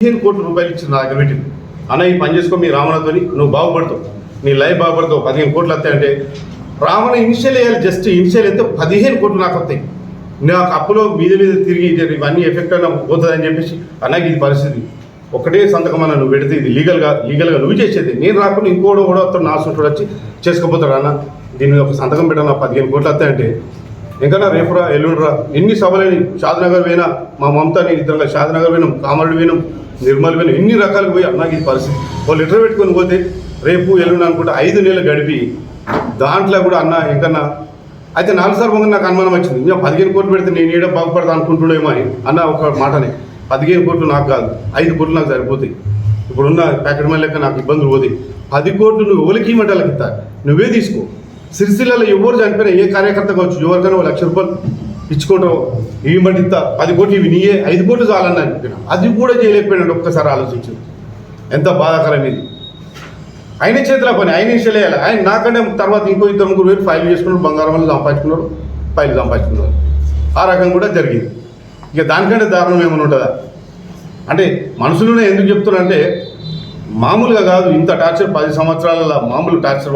పదిహేను కోట్ల రూపాయలు ఇచ్చిన నా దగ్గర పెట్టింది అన్న ఈ పని చేసుకో మీ రామణతోని నువ్వు బాగుపడతావు. నీ లైఫ్ బాగుపడతావు పదిహేను కోట్లు వస్తాయంటే. రావణ ఇనిషియల్ వేయాలి జస్ట్ ఇనిషియల్ అయితే పదిహేను కోట్లు నాకు వస్తాయి. నాకు అప్పులో మీద మీద తిరిగి ఇవన్నీ ఎఫెక్ట్ అయినా పోతుందని చెప్పేసి అన్నకి ఇది పరిస్థితి. ఒకటే సంతకం అన్న నువ్వు పెడితే ఇది లీగల్గా లీగల్గా నువ్వు చేసేది. నేను రాకుండా ఇంకోడు కూడా వస్తాడు నా సుట్టుడు వచ్చి చేసుకోపోతాడు అన్న. దీన్ని ఒక సంతకం పెట్టాను పదిహేను కోట్లు వస్తాయంటే. ఇంకా రేపురా ఎల్లుండ్రా. ఎన్ని సభలని షాద్నగర్ పోయినా మా మమతాని ఇద్దరు షాద్నగర్ పోయినాం కామరుడు పోయినాం నిర్మల్ పోయినాం ఎన్ని రకాలు పోయి అన్నకి ఇది పరిస్థితి. వాళ్ళు లెటర్ పెట్టుకొని పోతే రేపు ఎల్లుండి అనుకుంటే ఐదు నెలలు గడిపి దాంట్లో కూడా అన్న ఇంకన్నా అయితే నాలుగు సార్లు ముందు నాకు అనుమానం వచ్చింది. ఇంకా పదిహేను కోట్లు పెడితే నేను ఏడో బాగుపడతా అనుకుంటుడేమో అని. అన్న ఒక మాటనే పదిహేను కోట్లు నాకు కాదు ఐదు కోట్లు నాకు సరిపోతాయి. ఇప్పుడున్న ప్యాకెట్ మళ్ళీ లెక్క నాకు ఇబ్బందులు పోతాయి. పది కోట్లు నువ్వు ఎవరికి ఇవ్వటాలకు ఇస్తా నువ్వే తీసుకో. సిరిసిల్లలో ఎవరు చనిపోయినా ఏ కార్యకర్త కావచ్చు ఎవరికైనా ఒక లక్ష రూపాయలు ఇచ్చుకుంటావు ఇవి మట్టి పది కోట్లు ఇవి నీయే ఐదు కోట్లు చాలని చెప్పిన. అది కూడా చేయలేకపోయినాడు ఒక్కసారి ఆలోచించు. ఎంత బాధాకరం ఇది ఆయన చేతిలో పని ఆయన చేయాలి. వేయాలి ఆయన నాకంటే తర్వాత ఇంకో ఇద్దరు ముగ్గురు వేరు ఫైల్ చేసుకున్నాడు బంగారం వల్ల సంపాదించుకున్నాడు ఫైల్ సంపాదించుకున్నాడు ఆ రకం కూడా జరిగింది. ఇక దానికంటే దారుణం ఏమైనా ఉంటుందా? అంటే మనుషులనే ఎందుకు చెప్తున్నా అంటే మామూలుగా కాదు ఇంత టార్చర్ పది సంవత్సరాల మామూలు టార్చర్